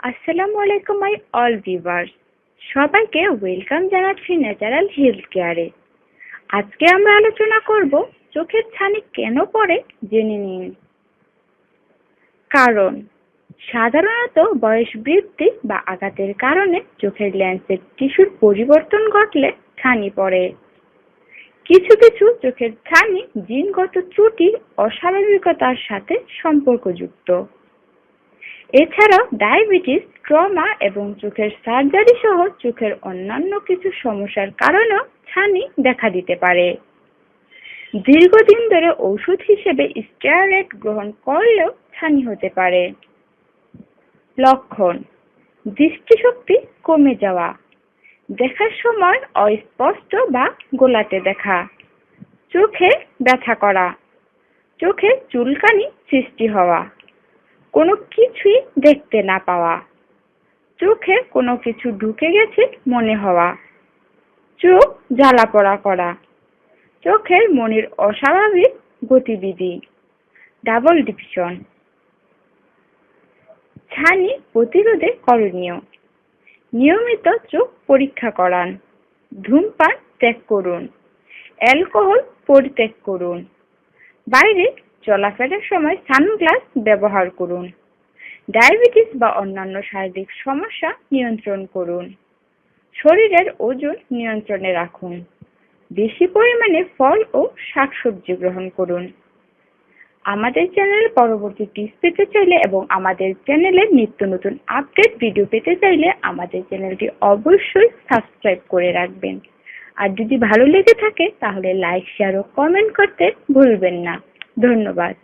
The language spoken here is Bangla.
আসসালামু আলাইকুম মাই অল ভিউয়ার্স সবাইকে ওয়েলকাম জানাচ্ছি ন্যাচারাল হেলথ কেয়ারে আজকে আমরা আলোচনা করব চোখের ছানি কেন পড়ে জেনে নিন কারণ, সাধারণত বয়স বৃদ্ধি বা আঘাতের কারণে চোখের লেন্সের টিস্যুর পরিবর্তন ঘটলে ছানি পড়ে। কিছু কিছু চোখের ছানি জিনগত ত্রুটি, অস্বাভাবিকতার সাথে সম্পর্কযুক্ত। এছাড়াও ডায়াবেটিস, ট্রমা এবং চোখের সার্জারি সহ চোখের অন্যান্য কিছু সমস্যার কারণেও ছানি দেখা দিতে পারে। দীর্ঘদিন ধরে ওষুধ হিসেবে স্টেরয়েড গ্রহণ করলেও ছানি হতে পারে। লক্ষণ, দৃষ্টিশক্তি কমে যাওয়া, দেখার সময় অস্পষ্ট বা গোলাটে দেখা, চোখে ব্যথা করা, চোখে চুলকানি সৃষ্টি হওয়া। কোনো কিছুই দেখতে না পাওয়া। চোখে কোনো কিছু ঢুকে গেছে মনে হওয়া। চোখ জ্বালা পড়া করা। চোখের মনির অস্বাভাবিক গতিবিধি। Double division. ছানি প্রতিরোধে করণীয়। নিয়মিত চোখ পরীক্ষা করান। ধূমপান ত্যাগ করুন। অ্যালকোহল পরিত্যাগ করুন। বাইরে চলাফেরার সময় সানগ্লাস ব্যবহার করুন। ডায়াবেটিস বা অন্যান্য শারীরিক সমস্যা নিয়ন্ত্রণ করুন। শরীরের ওজন নিয়ন্ত্রণে রাখুন। বেশি পরিমাণে ফল ও শাকসবজি গ্রহণ করুন। আমাদের চ্যানেলে পরবর্তী টিপস পেতে চাইলে এবং আমাদের চ্যানেলের নিত্য নতুন আপডেট ভিডিও পেতে চাইলে আমাদের চ্যানেলটি অবশ্যই সাবস্ক্রাইব করে রাখবেন। আর যদি ভালো লেগে থাকে, তাহলে লাইক শেয়ার ও কমেন্ট করতে ভুলবেন না। ধন্যবাদ।